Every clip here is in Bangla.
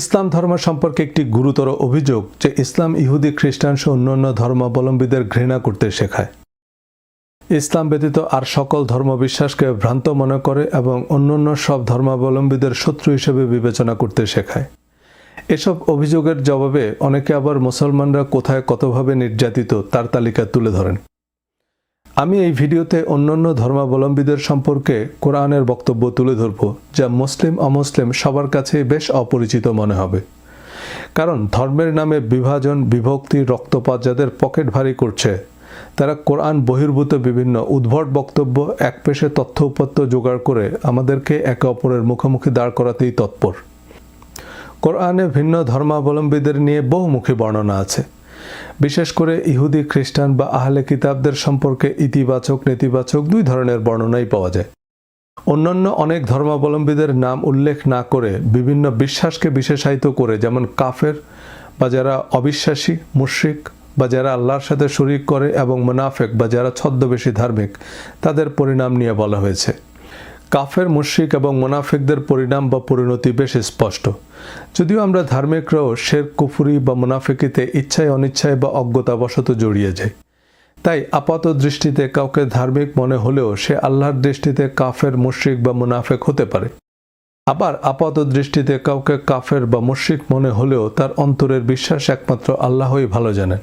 ইসলাম ধর্ম সম্পর্কে একটি গুরুতর অভিযোগ যে ইসলাম ইহুদি, খ্রিস্টান সহ অন্যান্য ধর্মাবলম্বীদের ঘৃণা করতে শেখায়। ইসলাম ব্যতীত আর সকল ধর্মবিশ্বাসকে ভ্রান্ত মনে করে এবং অন্যান্য সব ধর্মাবলম্বীদের শত্রু হিসেবে বিবেচনা করতে শেখায়। এসব অভিযোগের জবাবে অনেকে আবার মুসলমানরা কোথায় কতভাবে নির্যাতিত তার তালিকা তুলে ধরেন। আমি এই ভিডিওতে অন্যান্য ধর্মাবলম্বীদের সম্পর্কে কোরআনের বক্তব্য তুলে ধরব, যা মুসলিম, অমুসলিম সবার কাছেই বেশ অপরিচিত মনে হবে। কারণ ধর্মের নামে বিভাজন, বিভক্তি, রক্তপাত যাদের পকেট ভারী করছে, তারা কোরআন বহির্ভূত বিভিন্ন উদ্ভট বক্তব্য, এক পেশে তথ্য উপাত্ত জোগাড় করে আমাদেরকে একে অপরের মুখোমুখি দাঁড় করাতেই তৎপর। কোরআনে ভিন্ন ধর্মাবলম্বীদের নিয়ে বহুমুখী বর্ণনা আছে। বিশেষ করে ইহুদি, খ্রিস্টান বা আহলে কিতাবদের সম্পর্কে ইতিবাচক, নেতিবাচক দুই ধরনের বর্ণনাই পাওয়া যায়। অন্যান্য অনেক ধর্মাবলম্বীদের নাম উল্লেখ না করে বিভিন্ন বিশ্বাসকে বিশেষায়িত করে, যেমন কাফের বা যারা অবিশ্বাসী, মুশ্রিক বা যারা আল্লাহর সাথে শরিক করে এবং মুনাফেক বা যারা ছদ্মবেশী ধার্মিক, তাদের পরিণাম নিয়ে বলা হয়েছে। কাফের, মুশ্রিক এবং মুনাফিকদের পরিণাম বা পরিণতি বেশ স্পষ্ট। যদিও আমরা ধার্মিকরাও শের কুফুরি বা মুনাফিকিতে ইচ্ছায়, অনিচ্ছায় বা অজ্ঞতাবশত জড়িয়ে যাই। তাই আপাত দৃষ্টিতে কাউকে ধার্মিক মনে হলেও সে আল্লাহর দৃষ্টিতে কাফের, মুশ্রিক বা মুনাফেক হতে পারে। আবার আপাত দৃষ্টিতে কাউকে কাফের বা মুশ্রিক মনে হলেও তার অন্তরের বিশ্বাস একমাত্র আল্লাহই ভালো জানেন।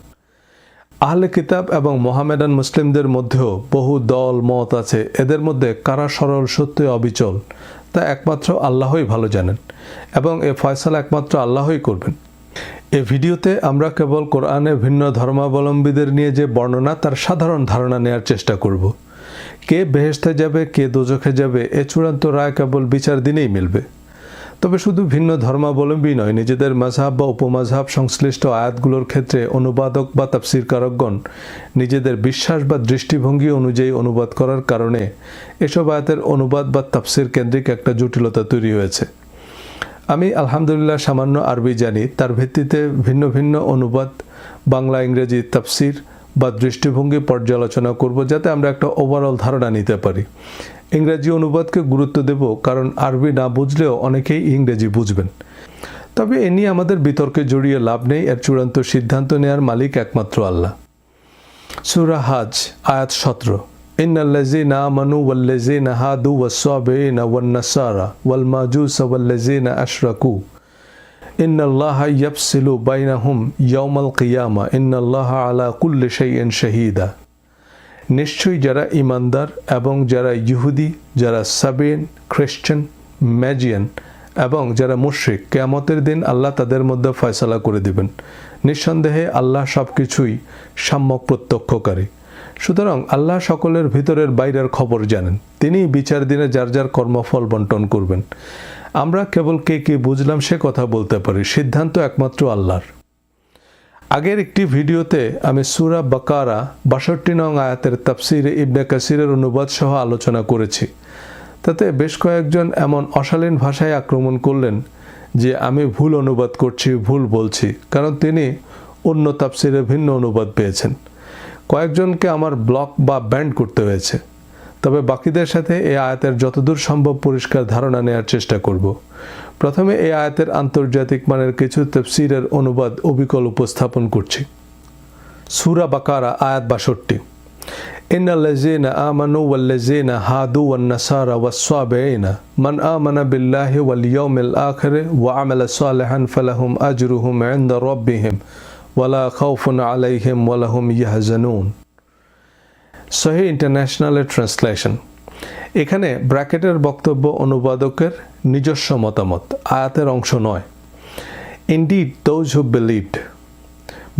আহলে কিতাব এবং মোহামেডান মুসলিমদের মধ্যেও বহু দল, মত আছে। এদের মধ্যে কারা সরল, সত্যি, অবিচল, তা একমাত্র আল্লাহই ভালো জানেন এবং এ ফয়সালা একমাত্র আল্লাহই করবেন। এ ভিডিওতে আমরা কেবল কোরআনে ভিন্ন ধর্মাবলম্বীদের নিয়ে যে বর্ণনা, তার সাধারণ ধারণা নেওয়ার চেষ্টা করব। কে বেহেস্তে যাবে, কে দোজখে যাবে, এ চূড়ান্ত রায় কেবল বিচার দিনেই মিলবে। তবে শুধু ভিন্ন ধর্মাবলম্বী নয়, নিজেদের মাঝহাব বা উপমাঝহাব সংশ্লিষ্ট আয়াতগুলোর ক্ষেত্রে অনুবাদক বা তাফসিরকারকগণ নিজেদের বিশ্বাস বা দৃষ্টিভঙ্গি অনুযায়ী অনুবাদ করার কারণে এসব আয়াতের অনুবাদ বা তাফসির কেন্দ্রিক একটা জটিলতা তৈরি হয়েছে। আমি আলহামদুলিল্লাহ সামান্য আরবি জানি, তার ভিত্তিতে ভিন্ন ভিন্ন অনুবাদ, বাংলা, ইংরেজি তাফসির বা দৃষ্টিভঙ্গি পর্যালোচনা করব যাতে আমরা একটা ওভারঅল ধারণা নিতে পারি ইংরেজি অনুবাদকে গুরুত্ব দেব কারণ আরবি না বুঝলেও অনেকেই ইংরেজি বুঝবেন তবে এ নিয়ে আমাদের বিতর্কে জড়িয়ে লাভ নেই এর চূড়ান্ত সিদ্ধান্ত নেয়ার মালিক একমাত্র আল্লাহ সুরা হাজ আয়াত সতেরো إن الذين آمنوا والذين هادوا والصابئين والنصارى والماجوس والذين أشركوا إن الله يفصل بينهم يوم القيامة إن الله على كل شيء شهيدا নিশ্চয়ই যারা ইমানদার এবং যারা ইহুদি যারা সাবেন খ্রিস্টান ম্যাজিয়ান এবং যারা মুশ্রিক কেয়ামতের দিন আল্লাহ তাদের মধ্যে ফয়সলা করে দিবেন নিঃসন্দেহে আল্লাহ সব কিছুই সাম্যক প্রত্যক্ষকারী সুতরাং আল্লাহ সকলের ভিতরের বাইরের খবর জানেন তিনি বিচার দিনে যার যার কর্মফল বন্টন করবেন আমরা কেবল কে কে বুঝলাম সে কথা বলতে পারি। সিদ্ধান্ত একমাত্র আল্লাহর। আগের একটি ভিডিওতে আমি সুরা বাকারা বাষট্টি নং আয়াতের তাফসিরে ইবনে কাসিরের অনুবাদ সহ আলোচনা করেছি। তাতে বেশ কয়েকজন এমন অশালীন ভাষায় আক্রমণ করলেন যে আমি ভুল অনুবাদ করছি, ভুল বলছি, কারণ তিনি অন্য তাফসিরে ভিন্ন অনুবাদ পেয়েছেন। কয়েকজনকে আমার ব্লক বা ব্যান্ড করতে হয়েছে। তবে বাকিদের সাথে এই আয়াতের যতদূর সম্ভব পরিষ্কার ধারণা নেওয়ার চেষ্টা করব প্রথমে এই আয়াতের আন্তর্জাতিক মানের কিছু তফসিরের অনুবাদ অবিকল উপস্থাপন করছি সুরা বাকারা আয়াত বাষট্টি إن الذين آمنوا والذين هادوا والنصارى والصابئين من آمن بالله واليوم الآخر وعمل صالحا فلهم أجرهم عند ربهم ولا خوف عليهم ولا هم يحزنون সহি ইন্টারন্যাশনালের ট্রান্সলেশন এখানে ব্র্যাকেটের বক্তব্য অনুবাদকের নিজস্ব মতামত, আয়াতের অংশ নয়। Indeed those who believed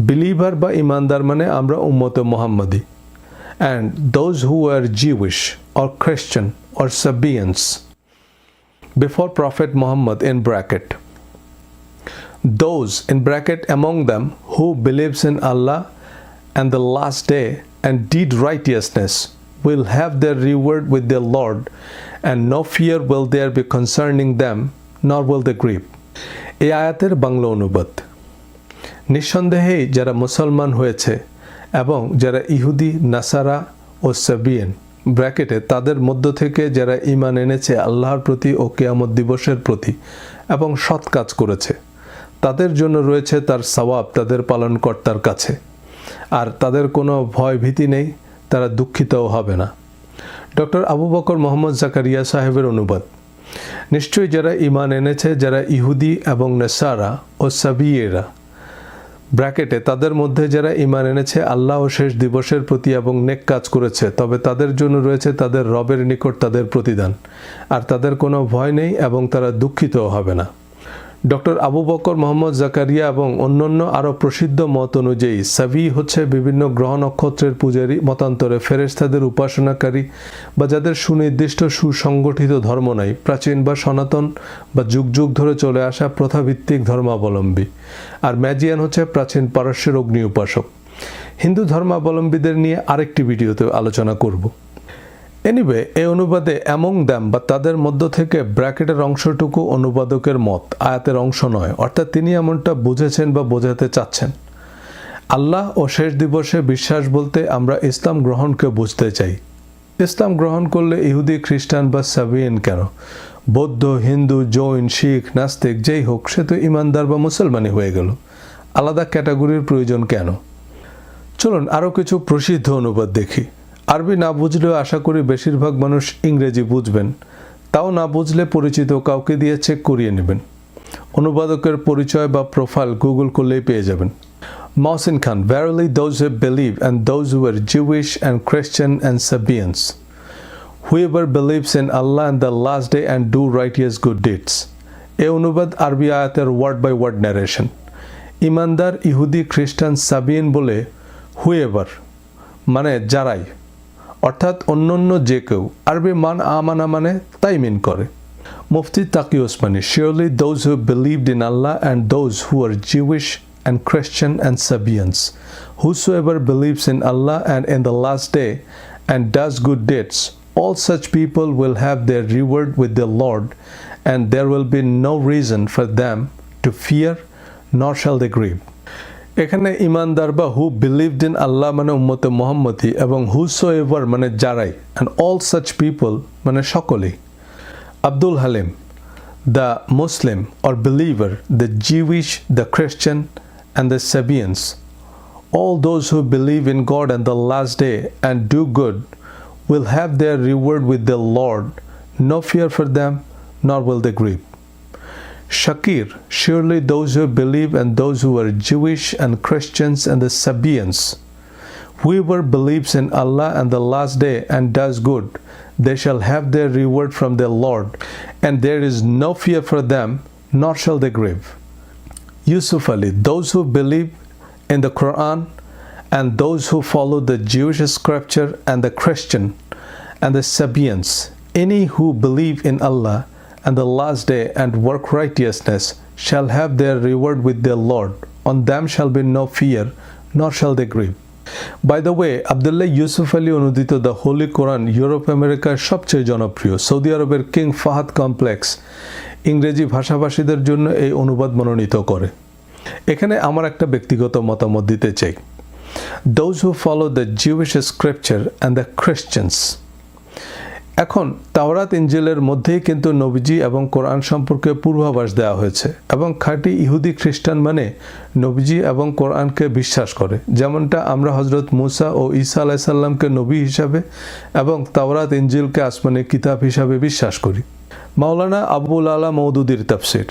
believer বা ইমানদার মানে আমরা উম্মত মোহাম্মদী। And those who are Jewish or Christian or Sabians before prophet Muhammad in bracket those, in bracket among them, who believes in Allah and the last day and did righteousness will have their reward with their Lord, and no fear will there be concerning them, nor will they grieve. এই আয়াতের বাংলা অনুবাদ। নিঃসন্দেহেই যারা মুসলমান হয়েছে এবং যারা ইহুদি, নাসারা ও সাবিয়েন, ব্র্যাকেটে তাদের মধ্য থেকে যারা ইমান এনেছে আল্লাহর প্রতি ও কেয়ামত দিবসের প্রতি এবং সৎ কাজ করেছে, তাদের জন্য রয়েছে তার সওয়াব, তাদের পালনকর্তার কাছে। আর তাদের কোনো ভয় ভীতি নেই, তারা দুঃখিতও হবে না। ডক্টর আবু বকর মোহাম্মদ জাকারিয়া সাহেবের অনুবাদ। নিশ্চয়ই যারা ইমান এনেছে, যারা ইহুদি এবং নেসারা ও সাবিয়েরা, ব্র্যাকেটে তাদের মধ্যে যারা ইমান এনেছে, আল্লাহ ও শেষ দিবসের প্রতি এবং নেক কাজ করেছে, তবে তাদের জন্য রয়েছে তাদের রবের নিকট তাদের প্রতিদান। আর তাদের কোনো ভয় নেই এবং তারা দুঃখিতও হবে না। ডক্টর আবু বকর, মোহাম্মদ জাকারিয়া এবং অন্যান্য আরও প্রসিদ্ধ মত অনুযায়ী সাভি হচ্ছে বিভিন্ন গ্রহ নক্ষত্রের পূজারী, মতান্তরে ফেরেস্তাদের উপাসনাকারী বা যাদের সুনির্দিষ্ট সুসংগঠিত ধর্ম নাই, প্রাচীন বা সনাতন বা যুগ যুগ ধরে চলে আসা প্রথাভিত্তিক ধর্মাবলম্বী। আর ম্যাজিয়ান হচ্ছে প্রাচীন পারস্যের অগ্নি উপাসক। হিন্দু ধর্মাবলম্বীদের নিয়ে আরেকটি ভিডিওতে আলোচনা করব। এনিওয়ে এই অনুবাদে এমং দ্যাম বা তাদের মধ্য থেকে ব্র্যাকেটের অংশটুকু অনুবাদকের মত, আয়াতের অংশ নয়। অর্থাৎ তিনি এমনটা বুঝেছেন বা বোঝাতে চাচ্ছেন। আল্লাহ ও শেষ দিবসে বিশ্বাস বলতে আমরা ইসলাম গ্রহণকে বুঝতে চাই। ইসলাম গ্রহণ করলে ইহুদি, খ্রিস্টান বা সাবিয়েন কেন? বৌদ্ধ, হিন্দু, জৈন, শিখ, নাস্তিক, যেই হোক, সে তো ইমানদার বা মুসলমানই হয়ে গেল। আলাদা ক্যাটাগরির প্রয়োজন কেন? চলুন আরও কিছু প্রসিদ্ধ অনুবাদ দেখি। আরবি না বুঝলেও আশা করি বেশিরভাগ মানুষ ইংরেজি বুঝবেন। তাও না বুঝলে পরিচিত কাউকে দিয়ে চেক করিয়ে নেবেন। অনুবাদকের পরিচয় বা প্রোফাইল গুগল করলেই পেয়ে যাবেন। Mohsin Khan, verily those who believe and those who are Jewish and Christian and Sabians, whoever believes in Allah and the last day and do righteous good deeds. এ অনুবাদ আরবি আয়াতের ওয়ার্ড বাই ওয়ার্ড ন্যারেশন ইমানদার ইহুদি খ্রিস্টান সাবিয়েন বলে হুয়েভার মানে যারাই। অর্থাৎ অন্যান্য যে কেউ আরবি মান আমানা মানে তাই মিন করে Mufti Taqi Usmani surely those who believed in Allah and those who are Jewish and Christian and Sabians. Whosoever believes in Allah and in the last day and does good deeds, all such people will have their reward with the Lord, and there will be no reason for them to fear, nor shall they grieve. এখানে ইমানদার বা হু বিলিভড ইন আল্লাহ মানে উম্মতে মোহাম্মদী এবং হুসো এভার মানে যারাই অ্যান্ড অল সাচ পিপল মানে সকলেই Abdul Halim the Muslim or believer, the Jewish, the Christian, and the Sabians, all those who believe in God and the last day and do good, will have their reward with the Lord, no fear for them, nor will they grieve. Shakir, surely those who believe and those who are Jewish and Christians and the Sabians, whoever believes in Allah and the last day and does good, they shall have their reward from their Lord, and there is no fear for them, nor shall they grieve. Yusuf Ali, those who believe in the Quran and those who follow the Jewish scripture and the Christian and the Sabians, any who believe in Allah and the last day and work righteousness shall have their reward with their Lord. On them shall be no fear, nor shall they grieve. By the way Abdullah Yusuf Ali অনুদিত দ্য হোলি কোরআন ইউরোপ আমেরিকার সবচেয়ে জনপ্রিয় সৌদি আরবের কিং ফাহাদ কমপ্লেক্স ইংরেজি ভাষাভাষীদের জন্য এই অনুবাদ মনোনীত করে এখানে আমার একটা ব্যক্তিগত মতামত দিতে চাই those who follow the Jewish scripture and the Christians এখন তাওরাত ইঞ্জিলের মধ্যেই কিন্তু নবীজি এবং কোরআন সম্পর্কে পূর্বাভাস দেওয়া হয়েছে এবং খাঁটি ইহুদি খ্রিস্টান মানে নবীজি এবং কোরআনকে বিশ্বাস করে। যেমনটা আমরা হজরত মুসা ও ঈসা আলাইসাল্লামকে নবী হিসাবে এবং তাওরাত ইঞ্জিলকে আসমানি কিতাব হিসাবে বিশ্বাস করি। মাওলানা আবুল আলা মৌদুদির তাফসির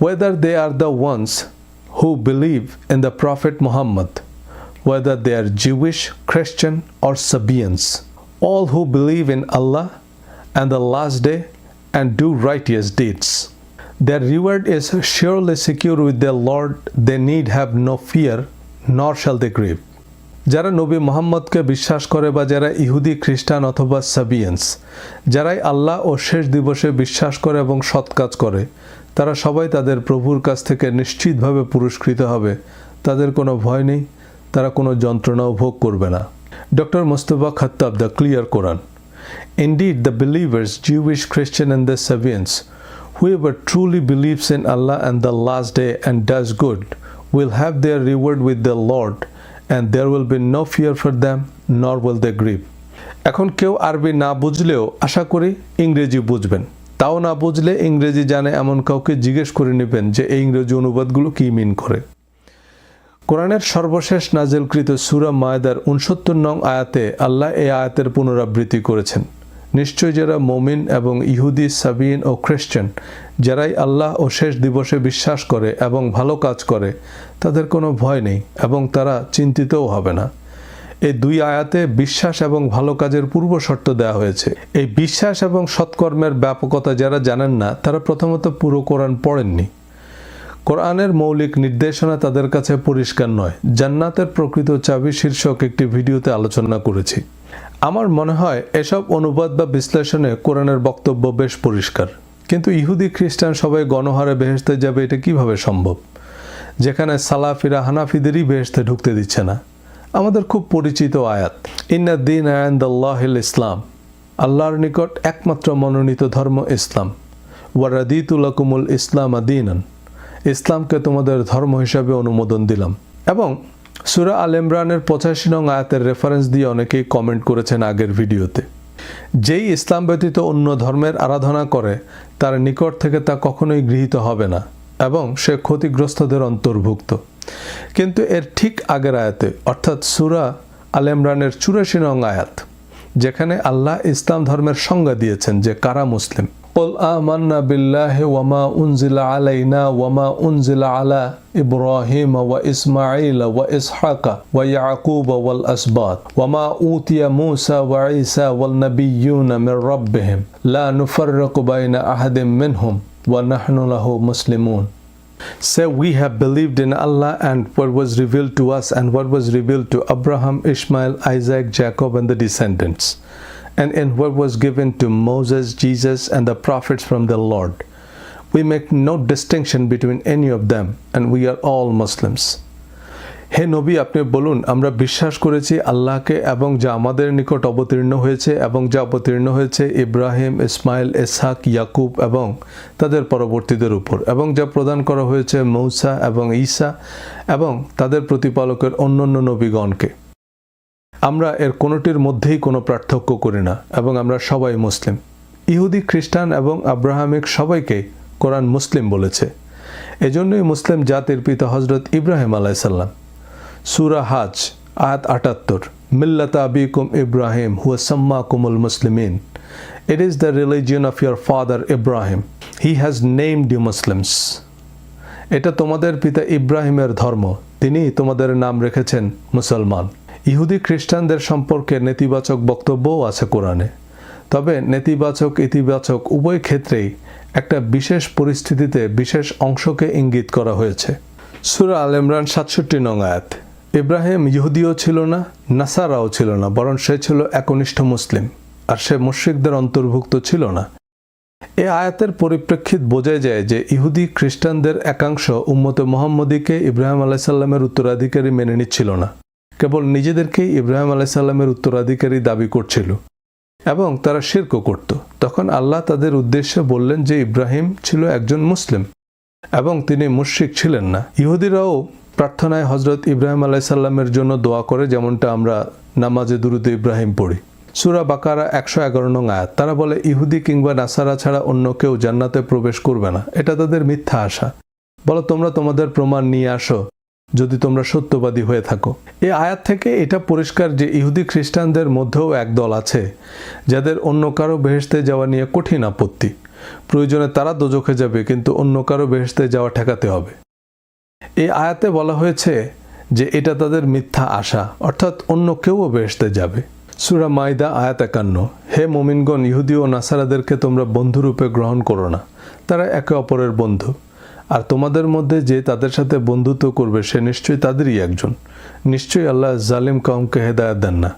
whether they are the ones who believe in the prophet Muhammad whether they are Jewish, Christian, or Sabians, all who believe in Allah and the last day and do righteous deeds. Their reward is surely secure with their Lord, they need have no fear, nor shall they grieve. যারা নবী মোহাম্মদকে বিশ্বাস করে বা যারা ইহুদি খ্রিস্টান অথবা সাবিয়েন্স যারাই আল্লাহ ও শেষ দিবসে বিশ্বাস করে এবং সৎ কাজ করে তারা সবাই তাদের প্রভুর কাছ থেকে নিশ্চিতভাবে পুরস্কৃত হবে তাদের কোনো ভয় নেই তারা কোনো যন্ত্রণাও ভোগ করবে না doctor Mustafa Khattab the clear Quran Indeed, the believers, Jewish, Christian, and the Sabians, whoever truly believes in Allah and the last day and does good, will have their reward with the Lord, and there will be no fear for them, nor will they grieve. এখন কেউ আরবি না বুঝলেও আশা করি ইংরেজি বুঝবেন তাও না বুঝলে ইংরেজি জানে এমন কাউকে জিজ্ঞেস করে নেবেন যে এই ইংরেজি অনুবাদগুলো কী মিন করে কোরআনের সর্বশেষ নাজেলকৃত সুরা মায়দার উনসত্তর নং আয়াতে আল্লাহ এই আয়াতের পুনরাবৃত্তি করেছেন। নিশ্চয় যারা মমিন এবং ইহুদি, সাবিন ও খ্রিস্টান যারাই আল্লাহ ও শেষ দিবসে বিশ্বাস করে এবং ভালো কাজ করে, তাদের কোনো ভয় নেই এবং তারা চিন্তিতও হবে না। এই দুই আয়াতে বিশ্বাস এবং ভালো কাজের পূর্ব শর্ত দেওয়া হয়েছে। এই বিশ্বাস এবং সৎকর্মের ব্যাপকতা যারা জানেন না, তারা প্রথমত পুরো কোরআন পড়েননি। কোরআনের মৌলিক নির্দেশনা তাদের কাছে পরিষ্কার নয়। জান্নাতের প্রকৃত চাবি শীর্ষক একটি ভিডিওতে আলোচনা করেছি। আমার মনে হয় এসব অনুবাদ বা বিশ্লেষণে কোরআনের বক্তব্য বেশ পরিষ্কার। কিন্তু ইহুদি খ্রিস্টান সবাই গণহারে বেহেস্তে যাবে এটা কীভাবে সম্ভব? যেখানে সালাফিরা হানাফিদেরই বেহেস্তে ঢুকতে দিচ্ছে না। আমাদের খুব পরিচিত আয়াত, ইন্না ইন্নাদ্দিন আয়ান্দাল্লাহিল ইসলাম। আল্লাহর নিকট একমাত্র মনোনীত ধর্ম ইসলাম। ওয়ারাদিতুলাকুমুল ইসলাম আদিনান ইসলামকে তোমাদের ধর্ম হিসাবে অনুমোদন দিলাম। এবং সুরা আল ইমরানের পঁচাশি নং আয়াতের রেফারেন্স দিয়ে অনেকেই কমেন্ট করেছেন আগের ভিডিওতে। যেই ইসলাম ব্যতীত অন্য ধর্মের আরাধনা করে, তার নিকট থেকে তা কখনোই গৃহীত হবে না এবং সে ক্ষতিগ্রস্তদের অন্তর্ভুক্ত। কিন্তু এর ঠিক আগের আয়াতে, অর্থাৎ সুরা আল ইমরানের চুরাশি নং আয়াত, যেখানে আল্লাহ ইসলাম ধর্মের সংজ্ঞা দিয়েছেন যে কারা মুসলিম। قل آمنا بالله وما أنزل علينا وما أنزل على إبراهيم وإسماعيل وإسحاق ويعقوب والأسباط وما أوتي موسى وعيسى والنبيون من ربهم لا نفرق بين أحد منهم ونحن له مسلمون. Say, we have believed in Allah and what was revealed to us and what was revealed to Abraham, Ishmael, Isaac, Jacob, and the descendants, and in what was given to Moses, Jesus, and the prophets from the Lord. We make no distinction between any of them, and we are all Muslims. হে নবী আপনি বলুন আমরা বিশ্বাস করেছি আল্লাহকে এবং যা আমাদের নিকট অবতীর্ণ হয়েছে এবং যা অবতীর্ণ হয়েছে ইব্রাহিম ইসমাইল ইসহাক ইয়াকুব এবং তাদের পরবর্তীদের উপর এবং যা প্রদান করা হয়েছে মৌসা এবং ঈসা এবং তাদের প্রতিপালকের অন্যান্য নবীগণকে আমরা এর কোনোটির মধ্যেই কোনো পার্থক্য করি না এবং আমরা সবাই মুসলিম। ইহুদি, খ্রিস্টান এবং আব্রাহামিক সবাইকে কোরআন মুসলিম বলেছে। এজন্যই মুসলিম জাতির পিতা হজরত ইব্রাহিম আলাইসাল্লাম সুরা হাজ, আয়াত আটাত্তর, মিল্লাতা আবিকুম ইব্রাহিম, হুয়া সাম্মা কুমুল মুসলিমিন। It is the religion of your father Ibrahim he has named you Muslims এটা তোমাদের পিতা ইব্রাহিমের ধর্ম। তিনি তোমাদের নাম রেখেছেন মুসলমান। ইহুদি খ্রিস্টানদের সম্পর্কে নেতিবাচক বক্তব্যও আছে কোরআনে। তবে নেতিবাচক, ইতিবাচক উভয় ক্ষেত্রেই একটা বিশেষ পরিস্থিতিতে বিশেষ অংশকে ইঙ্গিত করা হয়েছে। সুরা আল ইমরান সাতষট্টি নং আয়াত, ইব্রাহিম ইহুদিও ছিল না, নাসারাও ছিল না, বরং সে ছিল একনিষ্ঠ মুসলিম, আর সে মুশ্রিকদের অন্তর্ভুক্ত ছিল না। এ আয়াতের পরিপ্রেক্ষিত বোঝা যায় যে ইহুদি খ্রিস্টানদের একাংশ উম্মতে মোহাম্মদীকে ইব্রাহিম আলাইসাল্লামের উত্তরাধিকারী মেনে নিচ্ছিল না। কেবল নিজেদেরকেই ইব্রাহিম আলাইসাল্লামের উত্তরাধিকারী দাবি করছিল এবং তারা শির্ক করত। তখন আল্লাহ তাদের উদ্দেশ্যে বললেন যে ইব্রাহিম ছিল একজন মুসলিম এবং তিনি মুশ্রিক ছিলেন না। ইহুদিরাও প্রার্থনায় হজরত ইব্রাহিম আলাইসাল্লামের জন্য দোয়া করে, যেমনটা আমরা নামাজে দুরুদ ইব্রাহিম পড়ি। সুরা বাকারা একশো এগারো নং আয়াত, তারা বলে, ইহুদি কিংবা নাসারা ছাড়া অন্য কেউ জান্নাতে প্রবেশ করবে না। এটা তাদের মিথ্যা আশা। বলো, তোমরা তোমাদের প্রমাণ নিয়ে আসো। যদি তোমরা সত্যবাদী হয়ে থাকো। এই আয়াত থেকে এটা পরিষ্কার যে ইহুদি খ্রিস্টানদের মধ্যেও এক দল আছে, যাদের অন্য কারও বেহেস্তে যাওয়া নিয়ে কঠিন আপত্তি। প্রয়োজনে তারা দোজখে যাবে, কিন্তু অন্য কারও বেহেস্তে যাওয়া ঠেকাতে হবে। এই আয়াতে বলা হয়েছে যে এটা তাদের মিথ্যা আশা, অর্থাৎ অন্য কেউও বেহেস্তে যাবে। সুরা মাইদা আয়াত একান্ন, হে মোমিনগণ, ইহুদি ও নাসারাদেরকে তোমরা বন্ধুরূপে গ্রহণ করো না। তারা একে অপরের বন্ধু। তোমাদের মধ্যে যে তাদের সাথে বন্ধুত্ব করবে, সে নিশ্চয়ই তাদেরই একজন। নিশ্চয়ই আল্লাহ জালিম কাউমকে হেদায়ত দেন না।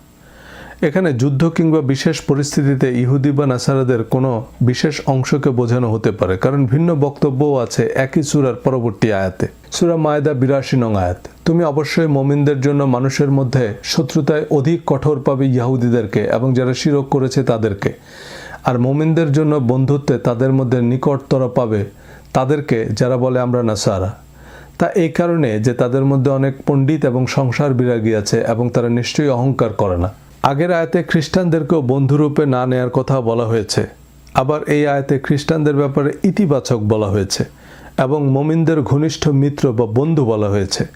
এখানে যুদ্ধ কিংবা বিশেষ পরিস্থিতিতে ইহুদি বা নাসারাদের কোনো বিশেষ অংশকে বোঝানো হতে পারে, কারণ ভিন্ন বক্তব্যও আছে একই সুরার পরবর্তী আয়াতে। সুরা মায়দা বিরাশি নং আয়াত, তুমি অবশ্যই মমিনদের জন্য মানুষের মধ্যে শত্রুতায় অধিক কঠোর পাবে ইয়াহুদিদেরকে এবং যারা শিরক করেছে তাদেরকে। আর মমিনদের জন্য বন্ধুত্বে তাদের মধ্যে নিকটতর পাবে তাদেরকে, যারা বলে আমরা নাসারা। তা এই কারণে যে তাদের মধ্যে অনেক পণ্ডিত এবং সংসার বিরাগী আছে এবং তারা নিশ্চয়ই অহংকার করে না। আগের আয়াতে খ্রিস্টানদেরকেও বন্ধুরূপে না নেয়ার কথা বলা হয়েছে। আবার এই আয়াতে খ্রিস্টানদের ব্যাপারে ইতিবাচক বলা হয়েছে এবং মমিনদের ঘনিষ্ঠ মিত্র বা বন্ধু বলা হয়েছে।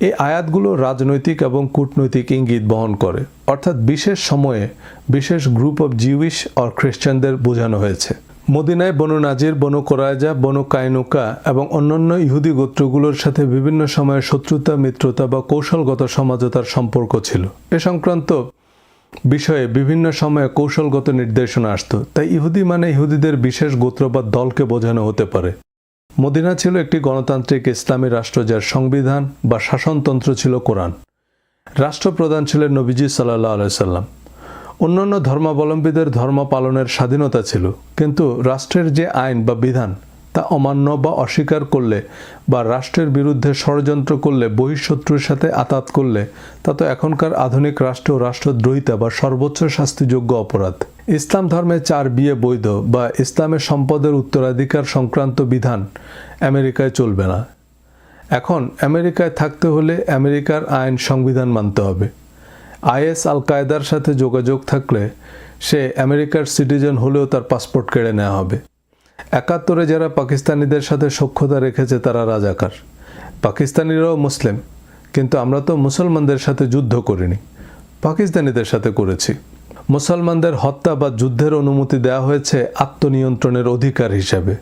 এই আয়াতগুলো রাজনৈতিক এবং কূটনৈতিক ইঙ্গিত বহন করে। অর্থাৎ বিশেষ সময়ে বিশেষ গ্রুপ অফ জিউইশ অর খ্রিস্টানদের বোঝানো হয়েছে। মদিনায় বনু নাজির, বনু কোরাইজা বনু কায়নুকা এবং অন্যান্য ইহুদি গোত্রগুলোর সাথে বিভিন্ন সময়ে শত্রুতা, মিত্রতা বা কৌশলগত সমাজতার সম্পর্ক ছিল। এ সংক্রান্ত বিষয়ে বিভিন্ন সময়ে কৌশলগত নির্দেশনা আসতো। তাই ইহুদি মানে ইহুদিদের বিশেষ গোত্র বা দলকে বোঝানো হতে পারে। মদিনা ছিল একটি গণতান্ত্রিক ইসলামী রাষ্ট্র যার সংবিধান বা শাসনতন্ত্র ছিল কোরআন। রাষ্ট্রপ্রধান ছিলেন নবীজি সাল্লাহ আলাইসাল্লাম অন্যান্য ধর্মাবলম্বীদের ধর্ম পালনের স্বাধীনতা ছিল, কিন্তু রাষ্ট্রের যে আইন বা বিধান, তা অমান্য বা অস্বীকার করলে বা রাষ্ট্রের বিরুদ্ধে ষড়যন্ত্র করলে, বহিঃশত্রুর সাথে আতাত করলে, তা তো এখনকার আধুনিক রাষ্ট্র রাষ্ট্রদ্রোহিতা বা সর্বোচ্চ শাস্তিযোগ্য অপরাধ। ইসলাম ধর্মে চার বিয়ে বৈধ বা ইসলামের সম্পদের উত্তরাধিকার সংক্রান্ত বিধান আমেরিকায় চলবে না। এখন আমেরিকায় থাকতে হলে আমেরিকার আইন সংবিধান মানতে হবে। আইএস আল কায়দার সাথে যোগাযোগ থাকলে সে আমেরিকার সিটিজেন হলেও তার পাসপোর্ট কেড়ে নেওয়া হবে। একাত্তরে যারা পাকিস্তানিদের সাথে সক্ষতা রেখেছে তারা রাজাকার। পাকিস্তানিরাও মুসলিম, কিন্তু আমরা তো মুসলমানদের সাথে যুদ্ধ করিনি। পাকিস্তানিদের সাথে করেছি। মুসলমানদের হত্যা বা যুদ্ধের অনুমতি দেওয়া হয়েছে আত্মনিয়ন্ত্রণের অধিকার হিসাবে।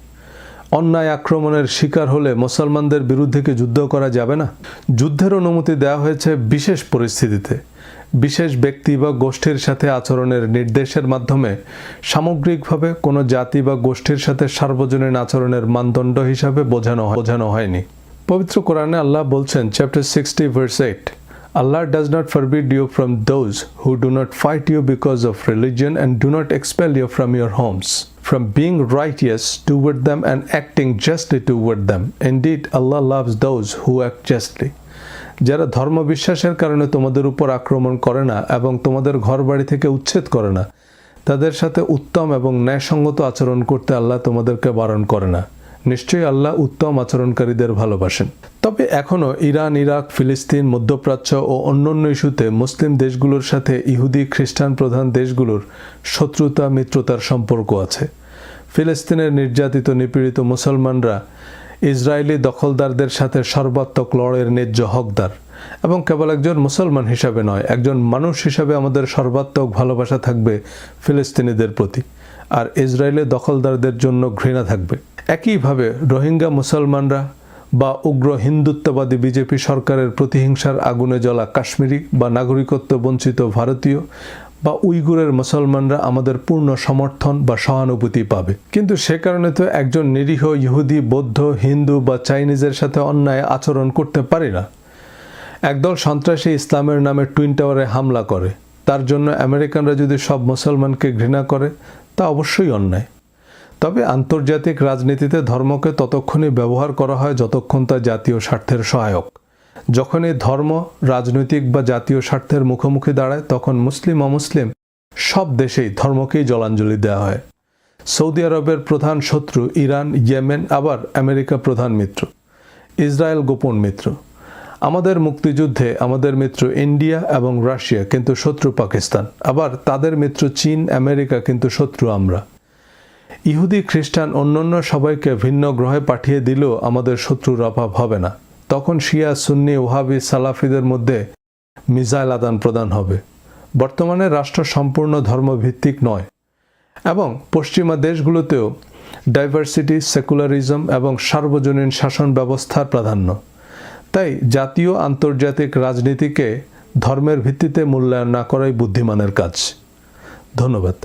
অন্যায় আক্রমণের শিকার হলে মুসলমানদের বিরুদ্ধে কি যুদ্ধ করা যাবে না? যুদ্ধের অনুমতি দেওয়া হয়েছে বিশেষ পরিস্থিতিতে। বিশেষ ব্যক্তি বা গোষ্ঠীর সাথে আচরণের নির্দেশের মাধ্যমে সামগ্রিকভাবে কোনো জাতি বা গোষ্ঠীর সাথে সার্বজনীন আচরণের মানদণ্ড হিসাবে বোঝানো বোঝানো হয়নি। পবিত্র কোরআনে আল্লাহ বলছেন chapter sixty verse eight Allah does not forbid you from those who do not fight you because of religion and do not expel you from your homes from being righteous toward them and acting justly toward them indeed Allah loves those who act justly যারা ধর্ম বিশ্বাসের কারণে তোমাদের উপর আক্রমণ করে না এবং তোমাদের ঘর বাড়ি থেকে উচ্ছেদ করে না, তাদের সাথে উত্তম এবং ন্যায়সঙ্গত আচরণ করতে আল্লাহ তোমাদেরকে বারণ করে না। নিশ্চয়ই আল্লাহ উত্তম আচরণকারীদের ভালোবাসেন। তবে এখনও ইরান, ইরাক, ফিলিস্তিন, মধ্যপ্রাচ্য ও অন্যান্য ইস্যুতে মুসলিম দেশগুলোর সাথে ইহুদি, খ্রিস্টান প্রধান দেশগুলোর শত্রুতা, মিত্রতার সম্পর্ক আছে। ফিলিস্তিনের নির্যাতিত, নিপীড়িত মুসলমানরা ইসরায়েলি দখলদারদের সাথে সর্বাত্মক লড়াইয়ের ন্যায্য হকদার। এবং কেবল একজন মুসলমান হিসাবে নয়, একজন মানুষ হিসাবে আমাদের সর্বাত্মক ভালোবাসা থাকবে ফিলিস্তিনিদের প্রতি। আর ইসরায়েলের দখলদারদের জন্য ঘৃণা থাকবে। একইভাবে রোহিঙ্গা মুসলমানরা বা উগ্র হিন্দুত্ববাদী বিজেপি সরকারের প্রতিহিংসার আগুনে জ্বলা কাশ্মীরি বা নাগরিকত্ব বঞ্চিত ভারতীয় বা উইগুরের মুসলমানরা আমাদের পূর্ণ সমর্থন বা সহানুভূতি পাবে। কিন্তু সে কারণে তো একজন নিরীহ ইহুদি, বৌদ্ধ, হিন্দু বা চাইনিজের সাথে অন্যায় আচরণ করতে পারি না। একদল সন্ত্রাসী ইসলামের নামে টুইন টাওয়ারে হামলা করে। তার জন্য আমেরিকানরা যদি সব মুসলমানকে ঘৃণা করে, তা অবশ্যই অন্যায়। তবে আন্তর্জাতিক রাজনীতিতে ধর্মকে ততক্ষণই ব্যবহার করা হয় যতক্ষণ তা জাতীয় স্বার্থের সহায়ক। যখন এই ধর্ম, রাজনৈতিক বা জাতীয় স্বার্থের মুখোমুখি দাঁড়ায়, তখন মুসলিম, অমুসলিম সব দেশেই ধর্মকেই জলাঞ্জলি দেওয়া হয়। সৌদি আরবের প্রধান শত্রু ইরান, ইয়েমেন, আবার আমেরিকা প্রধান মিত্র। ইসরায়েল গোপন মিত্র। আমাদের মুক্তিযুদ্ধে আমাদের মিত্র ইন্ডিয়া এবং রাশিয়া কিন্তু শত্রু পাকিস্তান। আবার তাদের মিত্র চীন, আমেরিকা কিন্তু শত্রু আমরা। ইহুদি, খ্রিস্টান অন্যান্য সবাইকে ভিন্ন গ্রহে পাঠিয়ে দিলেও আমাদের শত্রুর অভাব হবে না। তখন শিয়া, সুন্নি, ওহাবি, সালাফিদের মধ্যে মিজাইল আদান প্রদান হবে। বর্তমানে রাষ্ট্র সম্পূর্ণ ধর্মভিত্তিক নয় এবং পশ্চিমা দেশগুলোতেও ডাইভার্সিটি সেকুলারিজম এবং সার্বজনীন শাসন ব্যবস্থার প্রাধান্য। তাই জাতীয় আন্তর্জাতিক রাজনীতিকে ধর্মের ভিত্তিতে মূল্যায়ন না করাই বুদ্ধিমানের কাজ। ধন্যবাদ।